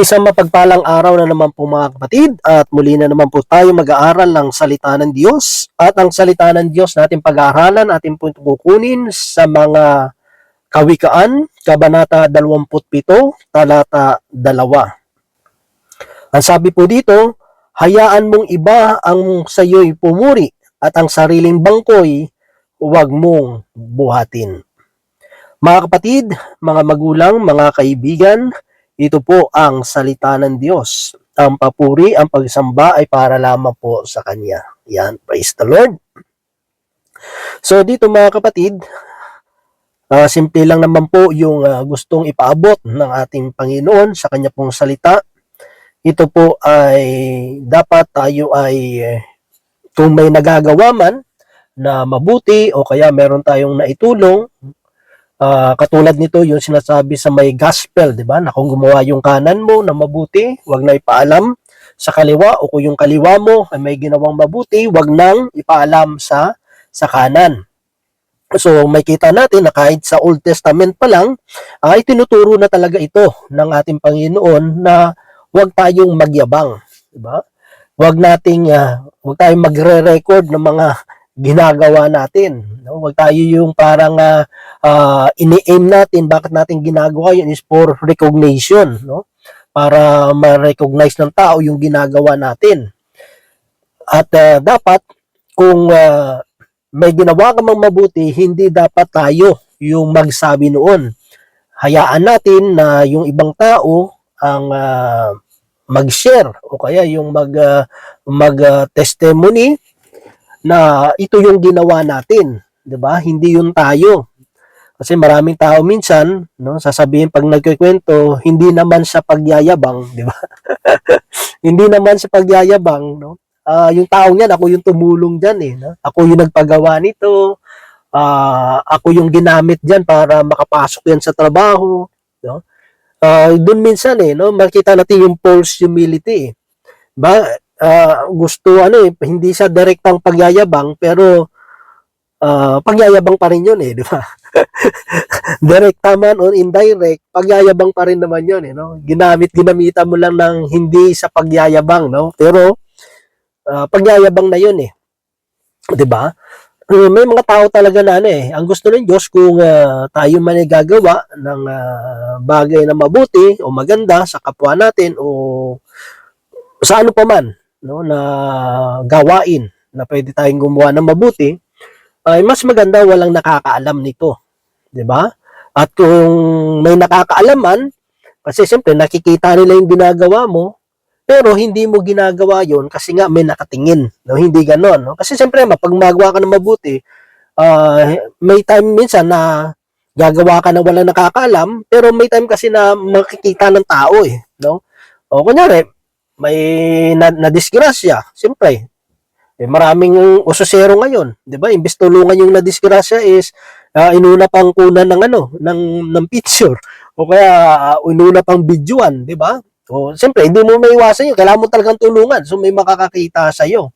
Isang mapagpalang araw na naman po mga kapatid at muli na naman po tayo mag-aaral ng salita ng Diyos at ang salita ng Diyos natin pag-aaralan atin po kukunin sa mga kawikaan, kabanata 27, talata 2. Ang sabi po dito, hayaan mong iba ang sa iyo'y pumuri at ang sariling bangkoy huwag mong buhatin. Mga kapatid, mga magulang, mga kaibigan, ito po ang salita ng Diyos. Ang papuri, ang pagsamba ay para lamang po sa Kanya. Yan, praise the Lord. So dito mga kapatid, ah, simple lang naman po yung ah, gustong ipaabot ng ating Panginoon sa Kanya pong salita. Ito po ay dapat tayo ay eh, kung may nagagawa man na mabuti o kaya meron tayong naitulong Ah, katulad nito yung sinasabi sa may gospel, 'di ba? Na kung gumawa yung kanan mo na mabuti, wag na ipaalam sa kaliwa o kung yung kaliwa mo ay may ginawang mabuti, wag nang ipaalam sa sa kanan. So may kita natin na kahit sa Old Testament pa lang ay tinuturo na talaga ito ng ating Panginoon na wag tayong magyabang, 'di ba? Wag nating ah, wag tayong magre-record ng mga ginagawa natin. No? Wag tayo yung parang ah, ah, ini-aim natin, bakit natin ginagawa yun is for recognition, no? Para ma-recognize ng tao yung ginagawa natin. At ah, dapat, kung ah, may ginawa ka mang mabuti, hindi dapat tayo yung magsabi noon. Hayaan natin na yung ibang tao ang ah, mag-share o kaya yung mag ah, mag ah, testimony na ito yung ginawa natin, 'di ba? Hindi yun tayo. Kasi maraming tao minsan, no, sasabihin pag nagkukwento, hindi naman sa pagyayabang, di ba? hindi naman sa pagyayabang, no? Ah, yung tao niyan, ako yung tumulong diyan eh, no? Ako yung nagpagawa nito. Ah, ako yung ginamit diyan para makapasok yan sa trabaho, no? Ah, doon minsan eh, no, makita natin yung false humility. Eh. Ba, ah, gusto ano eh, hindi siya direktang pagyayabang, pero ah, pagyayabang pa rin yun eh, di ba? direct man or indirect, pagyayabang pa rin naman yun, eh, no? Ginamit, ginamitan mo lang ng hindi sa pagyayabang, no? Pero, ah, pagyayabang na yun, eh. 'Di ba? Eh, may mga tao talaga na ano eh, ang gusto ng Diyos kung ah, tayo man ay gagawa ng ah, bagay na mabuti o maganda sa kapwa natin o sa ano pa man, no, na gawain na pwede tayong gumawa ng mabuti, ay mas maganda walang nakakaalam nito. 'Di ba? At kung may nakakaalaman, kasi siyempre nakikita nila yung ginagawa mo, pero hindi mo ginagawa yon kasi nga may nakatingin. No? Hindi ganon. No? Kasi siyempre, pag magawa ka ng mabuti, ah, may time minsan na gagawa ka na walang nakakaalam, pero may time kasi na makikita ng tao eh. No? O kunyari, may na, na disgrasya, siyempre, eh, maraming usosero ngayon, 'di ba? Imbes tulungan yung nadisgrasya is ah, inuna pang kunan ng ano, ng ng picture o kaya ah, inuna pang videoan, 'di ba? O siyempre, hindi mo maiwasan 'yun. Kailangan mo talagang tulungan. So may makakakita sa iyo.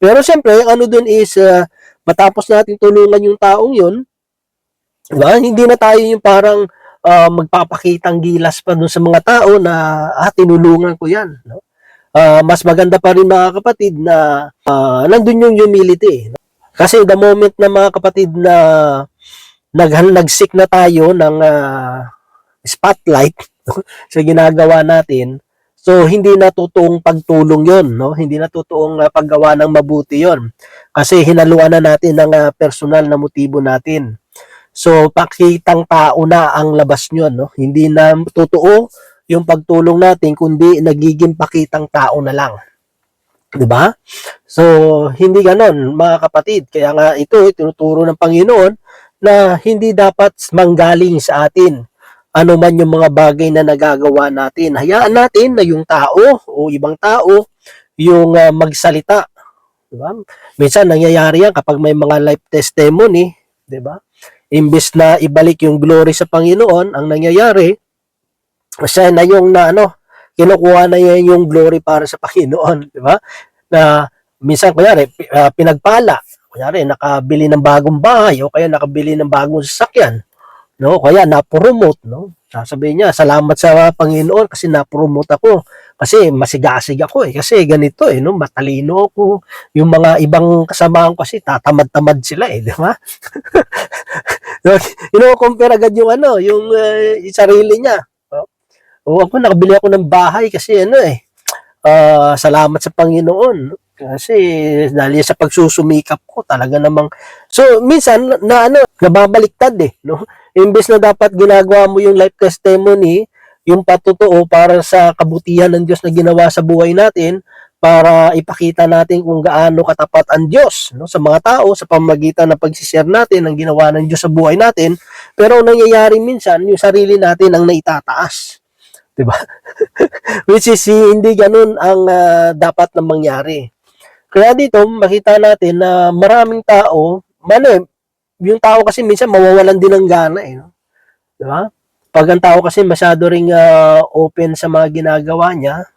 Pero siyempre, ano dun is ah, matapos natin tulungan yung taong 'yun, 'di ba? Hindi na tayo yung parang ah, magpapakitang gilas pa dun sa mga tao na ah, tinulungan ko 'yan, no? Ah, mas maganda pa rin mga kapatid na ah, nandun yung humility. Kasi the moment na mga kapatid na nag nagsik na tayo ng ah, spotlight sa ginagawa natin, so hindi na totoong pagtulong yon no? Hindi na totoong ah, paggawa ng mabuti yon Kasi hinaluan na natin ng ah, personal na motibo natin. So, pakitang tao na ang labas nyo, no? Hindi na totoo yung pagtulong natin, kundi nagiging pakitang tao na lang. 'Di ba? So, hindi ganon, mga kapatid. Kaya nga ito, eh, tinuturo ng Panginoon na hindi dapat manggaling sa atin ano man yung mga bagay na nagagawa natin. Hayaan natin na yung tao o ibang tao yung ah, magsalita. 'Di ba? Minsan nangyayari yan kapag may mga life testimony, 'di ba? Imbes na ibalik yung glory sa Panginoon, ang nangyayari, siya na yung na ano, kinukuha na yan yung glory para sa Panginoon, di ba? Na minsan kunyari ah, pinagpala, kunyari nakabili ng bagong bahay o kaya nakabili ng bagong sasakyan, no? Kaya na-promote, no? Sasabihin niya, salamat sa Panginoon kasi na-promote ako. Kasi masigasig ako eh. Kasi ganito eh, no? matalino ako. Yung mga ibang kasamahan ko kasi tatamad-tamad sila eh, di ba? Ino-compare agad yung ano, yung, uh, sarili niya. O ako, nakabili ako ng bahay kasi ano eh, ah, salamat sa Panginoon. Kasi dahil sa pagsusumikap ko talaga namang so minsan na, ano nababaliktad eh no? Imbes na dapat ginagawa mo yung life testimony yung patotoo para sa kabutihan ng Diyos na ginawa sa buhay natin para ipakita natin kung gaano katapat ang Diyos no? Sa mga tao sa pamamagitan ng pag-share natin ng ginawa ng Diyos sa buhay natin. Pero ang nangyayari minsan yung sarili natin ang naitataas 'di ba which is hindi ganun ang ah, dapat na mangyari kaya dito, makita natin na maraming tao, ano eh, yung tao kasi minsan mawawalan din ng gana eh. No? Di ba? Pag ang tao kasi masyado ring ah, open sa mga ginagawa niya,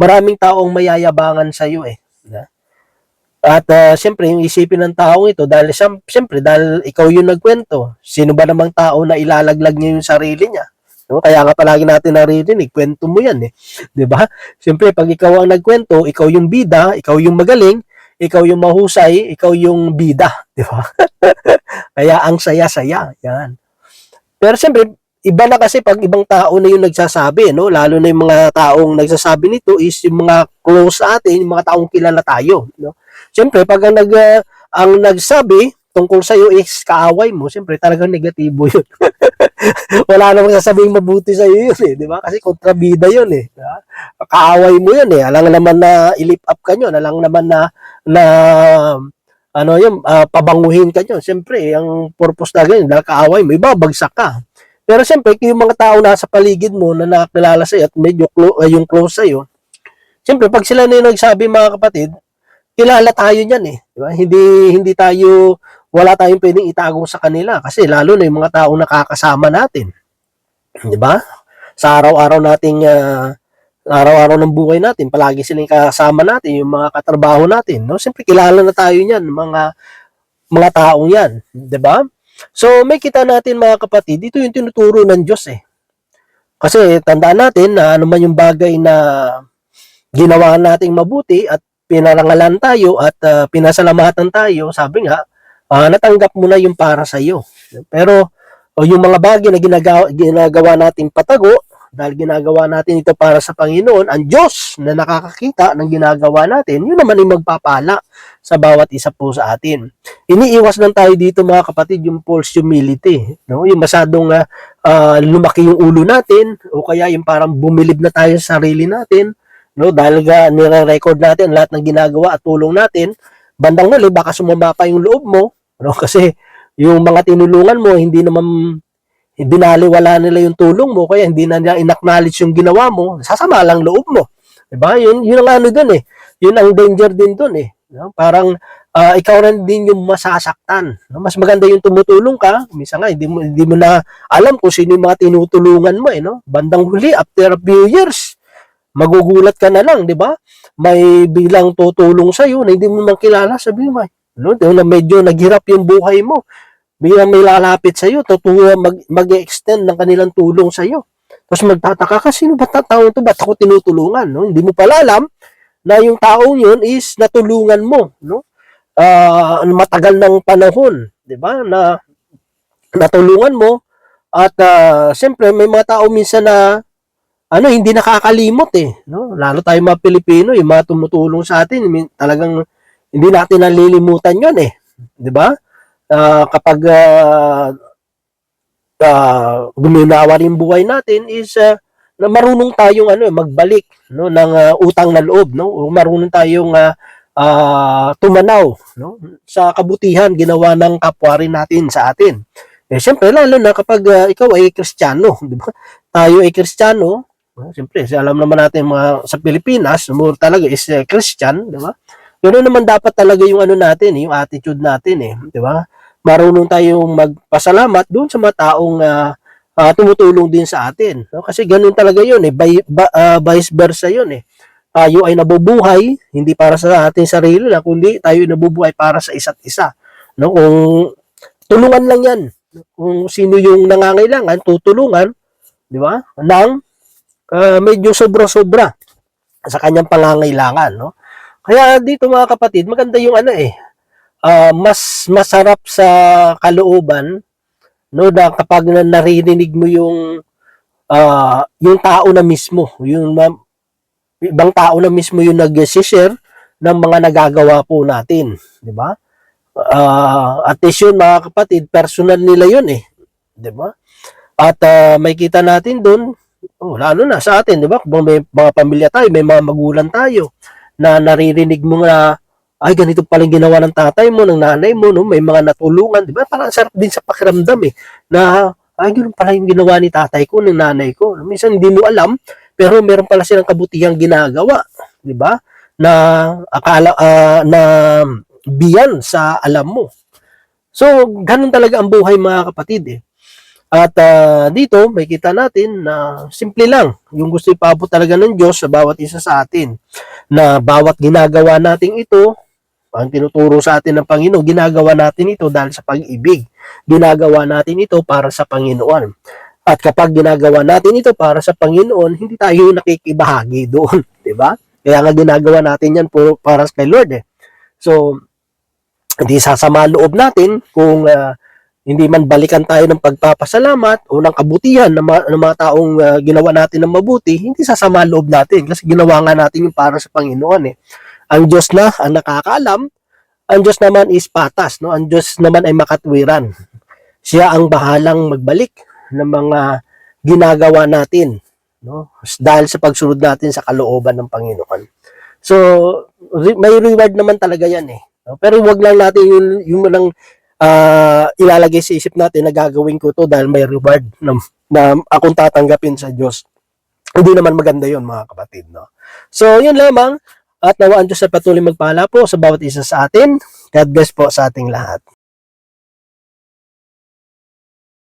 maraming taong mayayabangan sa iyo eh. Di ba? At ah, siyempre, yung isipin ng taong ito, dahil siyem- siyempre, dahil ikaw yung nagkwento, sino ba namang tao na ilalaglag niya yung sarili niya? No? Kaya nga palagi natin naririnig, kwento mo yan eh. 'Di ba? Siyempre, pag ikaw ang nagkwento, ikaw yung bida, ikaw yung magaling, ikaw yung mahusay, ikaw yung bida, 'di ba? Kaya ang saya-saya, 'yan. Pero siyempre, iba na kasi pag ibang tao na yung nagsasabi, no? Lalo na yung mga taong nagsasabi nito is yung mga close sa atin, yung mga taong kilala tayo, no? Siyempre, pag ang nag ang nagsabi tungkol sa iyo is kaaway mo, siyempre talagang negatibo 'yun. Wala namang sasabing mabuti sa iyo 'yun eh, 'di ba? Kasi kontrabida 'yun eh. di ba? Kaaway mo 'yun eh. Alang naman na ilip up ka 'yun, alang naman na na ano 'yun, ah, pabanguhin ka 'yun. Siyempre, ang purpose na ganyan, dahil kaaway mo, ibabagsak ka. Pero siyempre, yung mga tao nasa paligid mo na nakakilala sa iyo at medyo clo- ah, yung close sa iyo, siyempre, pag sila na yung nagsabi mga kapatid, kilala tayo niyan eh. Di ba? Hindi, hindi tayo, wala tayong pwedeng itago sa kanila kasi lalo na yung mga taong nakakasama natin. Di ba? Sa araw-araw nating ah, araw-araw ng buhay natin, palagi silang kasama natin, yung mga katrabaho natin. No? Siyempre, kilala na tayo niyan, mga mga taong yan. Di ba? So, may kita natin mga kapatid, ito yung tinuturo ng Diyos eh. Kasi tandaan natin na ano man yung bagay na ginawa nating mabuti at pinarangalan tayo at ah, pinasalamatan tayo, sabi nga, ah, natanggap mo na yung para sa iyo. Pero o yung mga bagay na ginagawa, ginagawa nating patago, dahil ginagawa natin ito para sa Panginoon, ang Diyos na nakakakita ng ginagawa natin, yun naman yung magpapala sa bawat isa po sa atin. Iniiwas lang tayo dito mga kapatid yung false humility, no? Yung masadong ah, ah, lumaki yung ulo natin o kaya yung parang bumilib na tayo sa sarili natin, no? Dahil ga nire-record natin lahat ng ginagawa at tulong natin, bandang huli baka sumama pa yung loob mo, no? Kasi yung mga tinulungan mo hindi naman binaliwala nila yung tulong mo kaya hindi na nila inacknowledge yung ginawa mo, sasama lang loob mo. 'Di ba? Yun yun ang ano doon eh. Yun ang danger din doon eh. No? Parang ah, ikaw rin din yung masasaktan. No? Mas maganda yung tumutulong ka, minsan nga hindi mo hindi mo na alam kung sino yung mga tinutulungan mo eh, no? Bandang huli after a few years, magugulat ka na lang, 'di ba? May bilang tutulong sa iyo na hindi mo man kilala, sabi mo, no? Na medyo naghirap yung buhay mo biglang may lalapit sa iyo, tutuwa mag, mag-extend ng kanilang tulong sa iyo. Tapos magtataka ka, sino ba tao ito? Ba't ako tinutulungan? No? Hindi mo pala alam na yung taong yun is natulungan mo. No? Ah, matagal ng panahon, di ba? Na natulungan mo at ah, siyempre may mga tao minsan na ano hindi nakakalimot eh no lalo tayo mga Pilipino yung mga tumutulong sa atin talagang hindi natin nalilimutan yon eh. Di ba? Ah, kapag uh, guminawa rin buhay natin is ah, na marunong tayong ano magbalik no ng ah, utang na loob no? Marunong tayong ah, ah, tumanaw no? Sa kabutihan ginawa ng kapwa rin natin sa atin. Eh siyempre lalo na kapag ah, ikaw ay Kristiyano di ba? Tayo ay Kristiyano ah, siyempre alam naman natin mga sa Pilipinas more talaga is eh, Christian di ba Ganoon naman dapat talaga yung ano natin, yung attitude natin eh, 'di ba? Marunong tayong magpasalamat doon sa mga taong ah, ah, tumutulong din sa atin. No? Kasi ganoon talaga 'yun eh, Bi- ba- ah, vice versa 'yun eh. Tayo ay nabubuhay hindi para sa ating sarili lang, kundi tayo ay nabubuhay para sa isa't isa. No? Kung tulungan lang 'yan. Kung sino yung nangangailangan, tutulungan, di ba? Ng ah, medyo sobra-sobra sa kanyang pangangailangan, no? Kaya dito mga kapatid, maganda yung ano eh, ah, mas masarap sa kalooban, no, na kapag na naririnig mo yung ah, yung tao na mismo, yung ibang tao na mismo yung nag-share ng mga nagagawa po natin, di ba? Ah, at least yun mga kapatid, personal nila yun eh, di ba? At ah, may kita natin doon, oh, lalo na sa atin, di ba? Kung may mga pamilya tayo, may mga magulang tayo na naririnig mo na ay ganito pala ginawa ng tatay mo, ng nanay mo, no? may mga natulungan, di ba? Parang ang sarap din sa pakiramdam eh, na ay ganun pala yung ginawa ni tatay ko, ng nanay ko. Minsan hindi mo alam, pero meron pala silang kabutihang ginagawa, di ba? Na akala ah, na biyan sa alam mo. So, ganun talaga ang buhay mga kapatid eh. At ah, dito, may kita natin na simple lang. Yung gusto ipabot talaga ng Diyos sa bawat isa sa atin. Na bawat ginagawa natin ito, ang tinuturo sa atin ng Panginoon, ginagawa natin ito dahil sa pag-ibig. Ginagawa natin ito para sa Panginoon. At kapag ginagawa natin ito para sa Panginoon, hindi tayo nakikibahagi doon, 'di ba? Kaya nga ginagawa natin 'yan po para kay Lord eh. So, hindi sasama loob natin kung ah, hindi man balikan tayo ng pagpapasalamat o ng kabutihan ng mga, ng mga taong ah, ginawa natin ng mabuti, hindi sasama loob natin kasi ginawa nga natin yung para sa Panginoon eh. Ang Diyos na ang nakakaalam, ang Diyos naman is patas, no? Ang Diyos naman ay makatwiran. Siya ang bahalang magbalik ng mga ginagawa natin, no? Dahil sa pagsunod natin sa kalooban ng Panginoon. So, may reward naman talaga 'yan eh. Pero wag lang natin yung yung lang ah, ilalagay sa isip natin na gagawin ko to dahil may reward na, na akong tatanggapin sa Diyos. Hindi naman maganda 'yon, mga kapatid, no? So, yun lamang at nawaan Diyos sa patuloy magpala po sa bawat isa sa atin. God bless po sa ating lahat.